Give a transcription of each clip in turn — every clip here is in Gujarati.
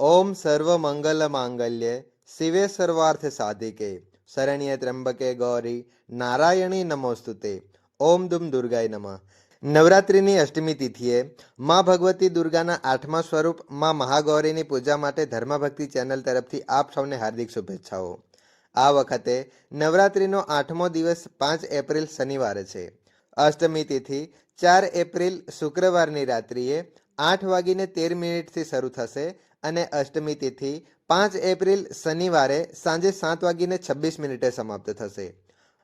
ઓમ સર્વ મંગલ માંગલ્ય શિવે સર્વાર્થ સાધિકે શરણ્ય ત્ર્યંબકે ગૌરી નારાયણી નમોસ્તુતે ઓમ દુમ દુર્ગાય નમઃ નવરાત્રિની અષ્ટમી તિથિએ માં ભગવતી દુર્ગાના આઠમા સ્વરૂપમાં મહાગૌરીની પૂજા માટે ધર્મભક્તિ ચેનલ તરફથી આપ સૌને હાર્દિક શુભેચ્છાઓ. આ વખતે નવરાત્રિનો આઠમો દિવસ પાંચ એપ્રિલ શનિવારે છે. અષ્ટમી તિથિ ચાર એપ્રિલ શુક્રવારની રાત્રિએ આઠ વાગીને તેર મિનિટથી શરૂ થશે અને અષ્ટમી તિથિ પાંચ એપ્રિલ શનિવારે સાંજે સાત વાગીને છવ્વીસ મિનિટે સમાપ્ત થશે.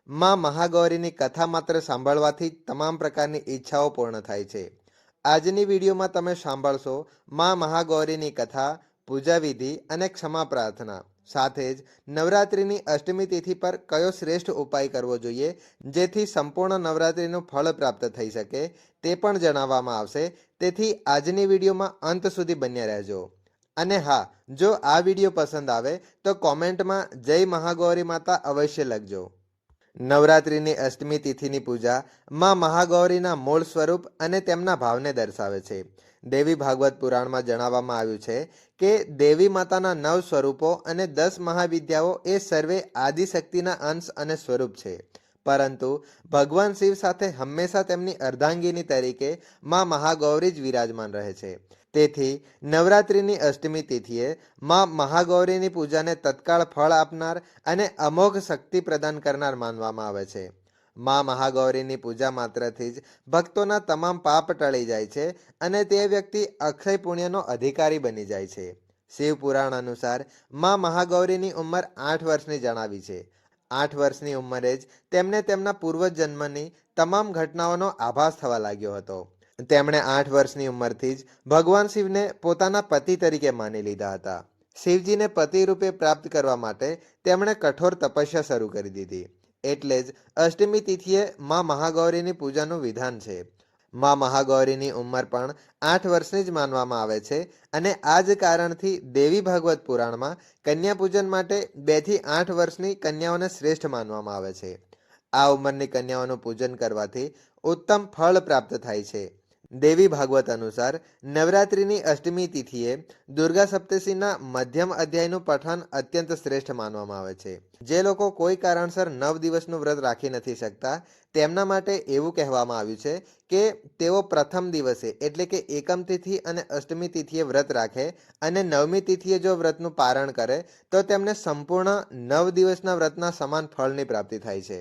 માં મહાગૌરીની કથા માત્ર સાંભળવાથી તમામ પ્રકારની ઈચ્છાઓ પૂર્ણ થાય છે. આજની વિડીયોમાં તમે સાંભળશો માં મહાગૌરીની કથા, પૂજા વિધિ અને ક્ષમા પ્રાર્થના. સાથે જ નવરાત્રિની અષ્ટમી તિથિ પર કયો શ્રેષ્ઠ ઉપાય કરવો જોઈએ, જેથી સંપૂર્ણ નવરાત્રિનું ફળ પ્રાપ્ત થઈ શકે તે પણ જણાવવામાં આવશે. તેથી આજની વિડીયોમાં અંત સુધી બન્યા રહેજો. અને હા, જો આ વીડિયો પસંદ આવે, તો કોમેન્ટમાં જય મહાગૌરી માતા અવશ્ય લખજો. નવરાત્રિની અષ્ટમી તિથિની પૂજા માં મહાગૌરીના મૂળ સ્વરૂપ અને તેમના ભાવને દર્શાવે છે. દેવી ભાગવત પુરાણમાં જણાવવામાં આવ્યું છે કે દેવી માતાના નવ સ્વરૂપો અને દસ મહાવિદ્યાઓ એ સર્વે આદિશક્તિના અંશ અને સ્વરૂપ છે. પરંતુ ભગવાન શિવ સાથે હંમેશા તેમની અર્ધાંગીની તરીકે માં મહાગૌરી જ વિરાજમાન રહે છે. તેથી નવરાત્રિની અષ્ટમી તિથિએ માં મહાગૌરીની પૂજાને તત્કાળ ફળ આપનાર અને અમોઘ શક્તિ પ્રદાન કરનાર માનવામાં આવે છે. માં મહાગૌરીની પૂજા માત્રથી જ ભક્તોના તમામ પાપ ટળી જાય છે અને તે વ્યક્તિ અક્ષય પુણ્યનો અધિકારી બની જાય છે. શિવ પુરાણ અનુસારમાં મહાગૌરીની ઉંમર આઠ વર્ષની જણાવી છે. આઠ વર્ષની ઉંમરે જ તેમને તેમના પૂર્વજન્મની તમામ ઘટનાઓનો આભાસ થવા લાગ્યો હતો. તેમણે આઠ વર્ષની ઉંમરથી જ ભગવાન શિવને પોતાના પતિ તરીકે માની લીધા હતા. શિવજીને પતિ રૂપે પ્રાપ્ત કરવા માટે તેમણે કઠોર તપસ્યા શરૂ કરી દીધી. એટલે જ અષ્ટમી તિથિએ માં મહાગૌરીની પૂજાનું વિધાન છે. માં મહાગૌરીની ઉંમર પણ આઠ વર્ષની જ માનવામાં આવે છે અને આ જ કારણથી દેવી ભાગવત પુરાણમાં કન્યા પૂજન માટે બેથી આઠ વર્ષની કન્યાઓને શ્રેષ્ઠ માનવામાં આવે છે. આ ઉંમરની કન્યાઓનું પૂજન કરવાથી ઉત્તમ ફળ પ્રાપ્ત થાય છે. દેવી ભાગવત અનુસાર નવરાત્રિની અષ્ટમી તિથિએ દુર્ગા સપ્તશીના મધ્યમ અધ્યાયનું પઠન અત્યંત શ્રેષ્ઠ માનવામાં આવે છે. જે લોકો કોઈ કારણસર નવ દિવસનું વ્રત રાખી નથી શકતા, તેમના માટે એવું કહેવામાં આવ્યું છે કે તેઓ પ્રથમ દિવસે એટલે કે એકમ તિથિ અને અષ્ટમી તિથિએ વ્રત રાખે અને નવમી તિથિએ જો વ્રતનું પારણ કરે, તો તેમને સંપૂર્ણ નવ દિવસના વ્રતના સમાન ફળની પ્રાપ્તિ થાય છે.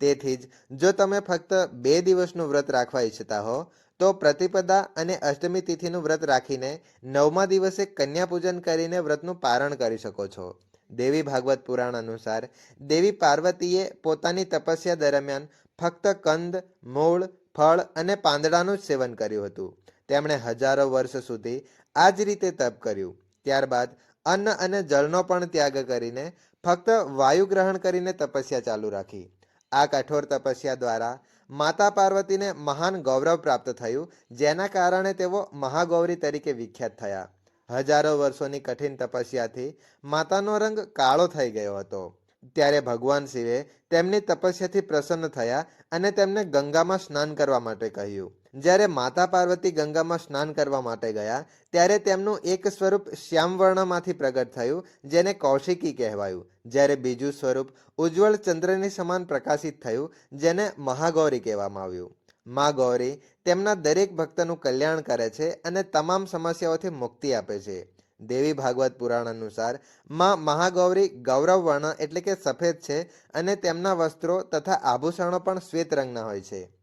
તેથી જ જો તમે ફક્ત બે દિવસનું વ્રત રાખવા ઈચ્છતા હો, તો પ્રતિપદા અને અષ્ટમી તિથિનું વ્રત રાખીને નવમા દિવસે કન્યા પૂજન કરીને વ્રતનું પારણ કરી શકો છો. દેવી ભાગવત પુરાણ અનુસાર, દેવી પાર્વતીએ પોતાની તપસ્યા દરમિયાન ફક્ત કંદ, મૂળ, ફળ અને પાંદડાનું જ સેવન કર્યું હતું. તેમણે હજારો વર્ષ સુધી આ જ રીતે તપ કર્યું. ત્યારબાદ અન્ન અને જળનો પણ ત્યાગ કરીને ફક્ત વાયુ ગ્રહણ કરીને તપસ્યા ચાલુ રાખી. આ કઠોર તપસ્યા દ્વારા માતા પાર્વતીને મહાન ગૌરવ પ્રાપ્ત થયું, જેના કારણે તેઓ મહાગૌરી તરીકે વિખ્યાત થયા. હજારો વર્ષોની કઠિન તપસ્યાથી માતાનો રંગ કાળો થઈ ગયો હતો. ત્યારે ભગવાન શિવે તેમની તપસ્યાથી પ્રસન્ન થયા અને તેમને ગંગામાં સ્નાન કરવા માટે કહ્યું. જ્યારે માતા પાર્વતી ગંગામાં સ્નાન કરવા માટે ગયા, ત્યારે તેમનું એક સ્વરૂપ શ્યામવર્ણમાંથી પ્રગટ થયું, જેને કૌશિકી કહેવાયું. જ્યારે બીજું સ્વરૂપ ઉજ્જવળ ચંદ્રની સમાન પ્રકાશિત થયું, જેને મહાગૌરી કહેવામાં આવ્યું. મા ગૌરી તેમના દરેક ભક્તનું કલ્યાણ કરે છે અને તમામ સમસ્યાઓથી મુક્તિ આપે છે. દેવી ભાગવત પુરાણ અનુસાર, માં મહાગૌરી ગૌરવ વર્ણ એટલે કે સફેદ છે અને તેમના વસ્ત્રો તથા આભૂષણો પણ શ્વેત રંગના હોય છે.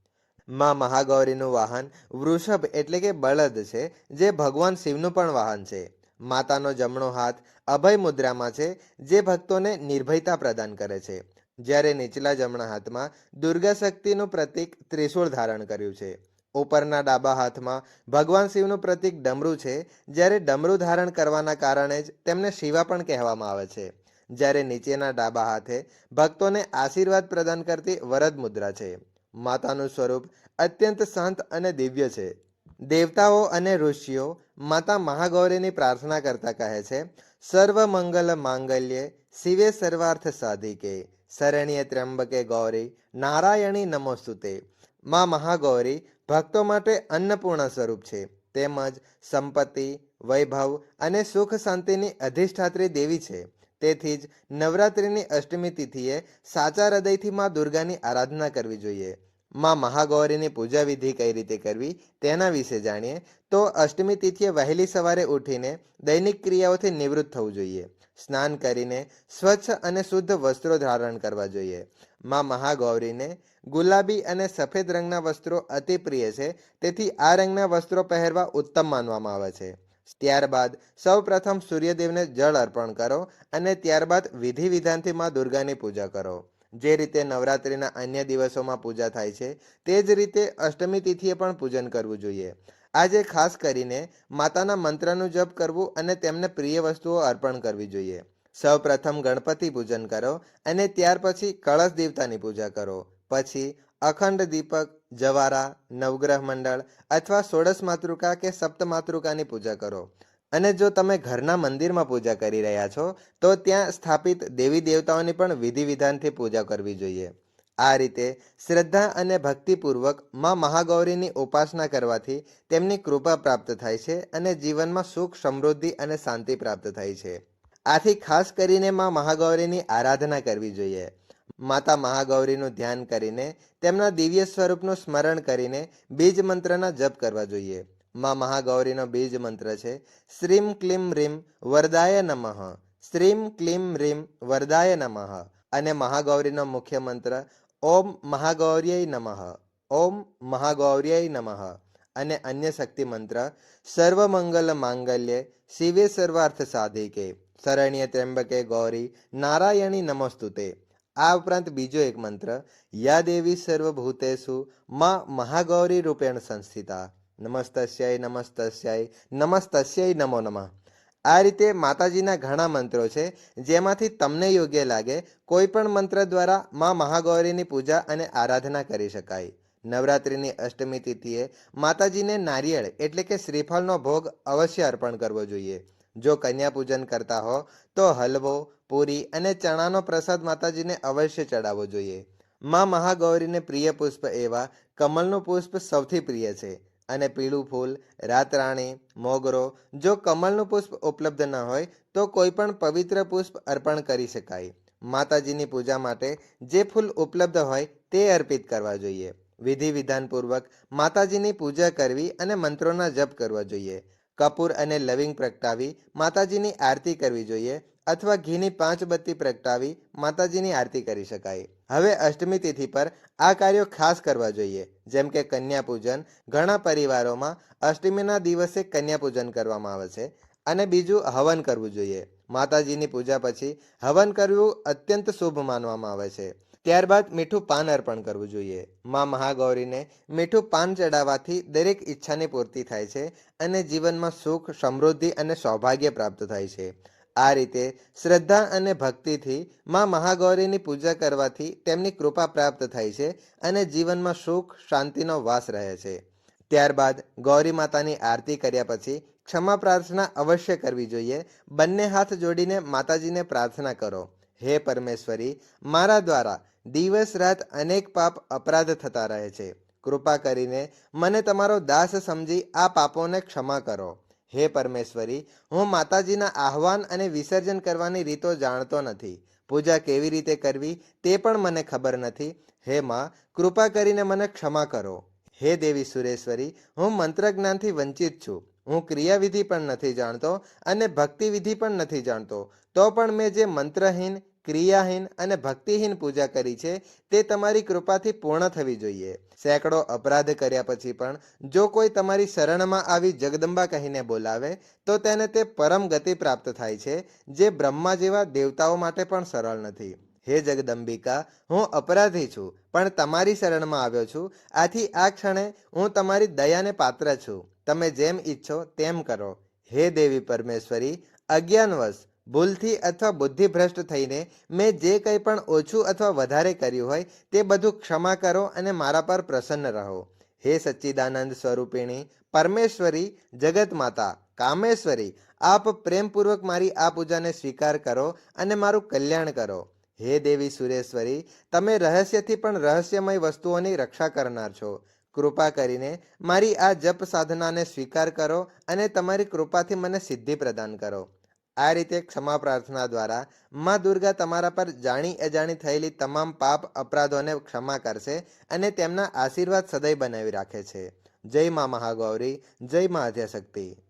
માં મહાગૌરીનું વાહન વૃષભ એટલે કે બળદ છે, જે ભગવાન શિવનું પણ વાહન છે. માતાનો જમણો હાથ અભય મુદ્રામાં છે, જે ભક્તોને નિર્ભયતા પ્રદાન કરે છે. જ્યારે નીચલા જમણા હાથમાં દુર્ગા શક્તિનું પ્રતીક ત્રિશૂળ ધારણ કર્યું છે. ઉપરના ડાબા હાથમાં ભગવાન શિવનું પ્રતીક ડમરું છે, જ્યારે ડમરું ધારણ કરવાના કારણે જ તેમને શિવા પણ કહેવામાં આવે છે. જ્યારે નીચેના ડાબા હાથે ભક્તોને આશીર્વાદ પ્રદાન કરતી વરદ મુદ્રા છે. માતાનું સ્વરૂપ અત્યંત શાંત અને દિવ્ય છે. દેવતાઓ અને ઋષિઓ માતા મહાગૌરીની પ્રાર્થના કરતા કહે છે, સર્વ મંગલ માંગલ્ય શિવે સર્વાર્થ સાધિકે. શરણ્ય ત્ર્યંબકે ગૌરી. નારાયણી નમોસ્તુતે. મા મહાગૌરી ભક્તો માટે અન્નપૂર્ણ સ્વરૂપ છે. તેમજ સંપત્તિ, વૈભવ અને સુખ શાંતિની અધિષ્ઠાત્રી દેવી છે. તેથી જ નવરાત્રિની અષ્ટમી તિથિએ સાચા હૃદયથી માં દુર્ગાની આરાધના કરવી જોઈએ. માં મહાગૌરીની પૂજા વિધિ કઈ રીતે કરવી તેના વિશે જાણીએ, તો અષ્ટમી તિથિએ વહેલી સવારે ઉઠીને દૈનિક ક્રિયાઓથી નિવૃત્ત થવું જોઈએ. સ્નાન કરીને સ્વચ્છ અને શુદ્ધ વસ્ત્રો ધારણ કરવા જોઈએ. માં મહાગૌરીને ગુલાબી અને સફેદ રંગના વસ્ત્રો અતિ પ્રિય છે, તેથી આ રંગના વસ્ત્રો પહેરવા ઉત્તમ માનવામાં આવે છે. ત્યારબાદ સૌ પ્રથમ સૂર્યદેવને જળ અર્પણ કરો અને ત્યારબાદ વિધિ વિધાનથી માં દુર્ગાની પૂજા કરો. જે રીતે નવરાત્રિના અન્ય દિવસોમાં પૂજા થાય છે, તે જ રીતે અષ્ટમી તિથિએ પણ પૂજન કરવું જોઈએ. આજે ખાસ કરીને માતાના મંત્રનું જપ કરવું અને તેમને પ્રિય વસ્તુઓ અર્પણ કરવી જોઈએ. સૌ પ્રથમ ગણપતિ પૂજન કરો અને ત્યાર પછી કળશ દેવતાની પૂજા કરો. પછી અખંડ દીપક, જવારા, નવગ્રહ મંડળ અથવા ષોડશ માતૃકા કે સપ્ત માતૃકાની પૂજા કરો. અને જો તમે ઘરના મંદિરમાં પૂજા કરી રહ્યા છો, તો ત્યાં સ્થાપિત દેવી દેવતાઓની પણ વિધિ વિધાનથી પૂજા કરવી જોઈએ. આ રીતે શ્રદ્ધા અને ભક્તિપૂર્વકમાં મહાગૌરીની ઉપાસના કરવાથી તેમની કૃપા પ્રાપ્ત થાય છે અને જીવનમાં સુખ, સમૃદ્ધિ અને શાંતિ પ્રાપ્ત થાય છે. આથી ખાસ કરીને માં મહાગૌરીની આરાધના કરવી જોઈએ. માતા મહાગૌરીનું ધ્યાન કરીને તેમના દિવ્ય સ્વરૂપનું સ્મરણ કરીને બીજ મંત્રના જપ કરવા જોઈએ. માં મહાગૌરીનો બીજ મંત્ર છે. શ્રીમ ક્લીમ રીમ વરદાય નમઃ. શ્રીમ ક્લીમ રીમ વરદાય નમઃ. અને મહાગૌરીનો મુખ્ય મંત્ર ઓમ મહાગૌર્યય નમઃ. ઓમ મહાગૌર્યય નમઃ. અને અન્ય શક્તિ મંત્ર સર્વમંગલ માંગલ્ય શિવે સર્વાર્થ સાધિકે. શરણ્ય ત્ર્યંબકે ગૌરી નારાયણી નમસ્તુતે. આ ઉપરાંત બીજો એક મંત્ર યા દેવી સર્વભૂતેશુ માં મહાગૌરી રૂપેણ સંસ્થિતા. નમસ્તસ્યાય નમસ્તસ્યાય નમસ્તસ્યાય નમો નમઃ. આ રીતે માતાજીના ઘણા મંત્રો છે, જેમાંથી તમને યોગ્ય લાગે કોઈ પણ મંત્ર દ્વારા માં મહાગૌરીની પૂજા અને આરાધના કરી શકાય. નવરાત્રિની અષ્ટમી તિથિએ માતાજીને નારિયેળ એટલે કે શ્રીફળનો ભોગ અવશ્ય અર્પણ કરવો જોઈએ. જો કન્યા પૂજન કરતા હો, તો હલવો, પૂરી અને ચણાનો પ્રસાદ માતાજીને અવશ્ય ચડાવવો જોઈએ. માં મહાગૌરીને પ્રિય પુષ્પ એવા કમલનું પુષ્પ સૌથી પ્રિય છે. અને પીળું ફૂલ, રાતરાણી, મોગરો, જો કમલનું પુષ્પ ઉપલબ્ધ ન હોય, તો કોઈ પણ પવિત્ર પુષ્પ અર્પણ કરી શકાય. માતાજીની પૂજા માટે જે ફૂલ ઉપલબ્ધ હોય, તે અર્પિત કરવા જોઈએ. વિધિ વિધાનપૂર્વક માતાજીની પૂજા કરવી અને મંત્રોના જપ કરવા જોઈએ. કપૂર અને લવિંગ પ્રગટાવી માતાજીની આરતી કરવી જોઈએ અથવા ઘીની પાંચ બત્તી પ્રગટાવી માતાજીની આરતી કરી શકાય. હવે અષ્ટમી તિથિ પર આ કાર્યો ખાસ કરવા જોઈએ. જેમ કે કન્યા પૂજન ઘણા પરિવારોમાં અષ્ટમીના દિવસે કન્યા પૂજન કરવામાં આવે છે અને બીજું હવન કરવું જોઈએ. માતાજીની પૂજા પછી હવન કરવું અત્યંત શુભ માનવામાં આવે છે. ત્યારબાદ મીઠું પાન અર્પણ કરવું જોઈએ. માં મહાગૌરીને મીઠું પાન ચડાવવાથી દરેક ઈચ્છાની પૂર્તિ થાય છે અને જીવનમાં સુખ, સમૃદ્ધિ અને સૌભાગ્ય પ્રાપ્ત થાય છે. આ રીતે શ્રદ્ધા અને ભક્તિથી માં મહાગૌરીની પૂજા કરવાથી તેમની કૃપા પ્રાપ્ત થાય છે અને જીવનમાં સુખ, શાંતિનો વાસ રહે છે. ત્યારબાદ ગૌરી માતાની આરતી કર્યા પછી ક્ષમા પ્રાર્થના અવશ્ય કરવી જોઈએ. બંને હાથ જોડીને માતાજીને પ્રાર્થના કરો. હે પરમેશ્વરી, મારા દ્વારા દિવસ રાત અનેક પાપ અપરાધ થતા રહે છે. કૃપા કરીને મને તમારો દાસ સમજી આ પાપોને ક્ષમા કરો. હે પરમેશ્વરી, હું માતાજીના આહવાન અને વિસર્જન કરવાની રીતો જાણતો નથી. પૂજા કેવી રીતે કરવી તે પણ મને ખબર નથી. હે માં, કૃપા કરીને મને ક્ષમા કરો. હે દેવી સુરેશ્વરી, હું મંત્ર જ્ઞાનથી વંચિત છું. હું ક્રિયાવિધિ પણ નથી જાણતો અને ભક્તિવિધિ પણ નથી જાણતો. તો પણ મેં જે મંત્રહીન ક્રિયાહીન અને ભક્તિહીન પૂજા કરી છે, તે તમારી કૃપાથી પૂર્ણ થવી જોઈએ. સેંકડો અપરાધ કર્યા પછી પણ, જો કોઈ તમારી શરણમાં આવી જગદંબા કહીને બોલાવે, તો તેને તે પરમ ગતિ પ્રાપ્ત થાય છે, જે બ્રહ્મા જેવા દેવતાઓ માટે પણ સરળ નથી. હે જગદંબિકા, હું અપરાધી છું, પણ તમારી શરણમાં આવ્યો છું, આથી આ ક્ષણે હું તમારી દયાને પાત્ર છું. તમે જેમ ઈચ્છો તેમ કરો. હે દેવી પરમેશ્વરી, અજ્ઞાનવશ ભૂલથી અથવા બુદ્ધિભ્રષ્ટ થઈને મેં જે કંઈ પણ ઓછું અથવા વધારે કર્યું હોય તે બધું ક્ષમા કરો અને મારા પર પ્રસન્ન રહો. હે સચ્ચિદાનંદ સ્વરૂપિણી, પરમેશ્વરી જગત માતા કામેશ્વરી, આપ પ્રેમપૂર્વક મારી આ પૂજાને સ્વીકાર કરો અને મારું કલ્યાણ કરો. હે દેવી સુરેશ્વરી, તમે રહસ્યથી પણ રહસ્યમય વસ્તુઓની રક્ષા કરનાર છો. કૃપા કરીને મારી આ જપ સાધનાને સ્વીકાર કરો અને તમારી કૃપાથી મને સિદ્ધિ પ્રદાન કરો. આ રીતે ક્ષમા પ્રાર્થના દ્વારા માં દુર્ગા તમારા પર જાણી અજાણી થયેલી તમામ પાપ, અપરાધોને ક્ષમા કરશે અને તેમના આશીર્વાદ સદૈવ બનાવી રાખે છે. જય મા મહાગૌરી, જય મા આદ્યશક્તિ.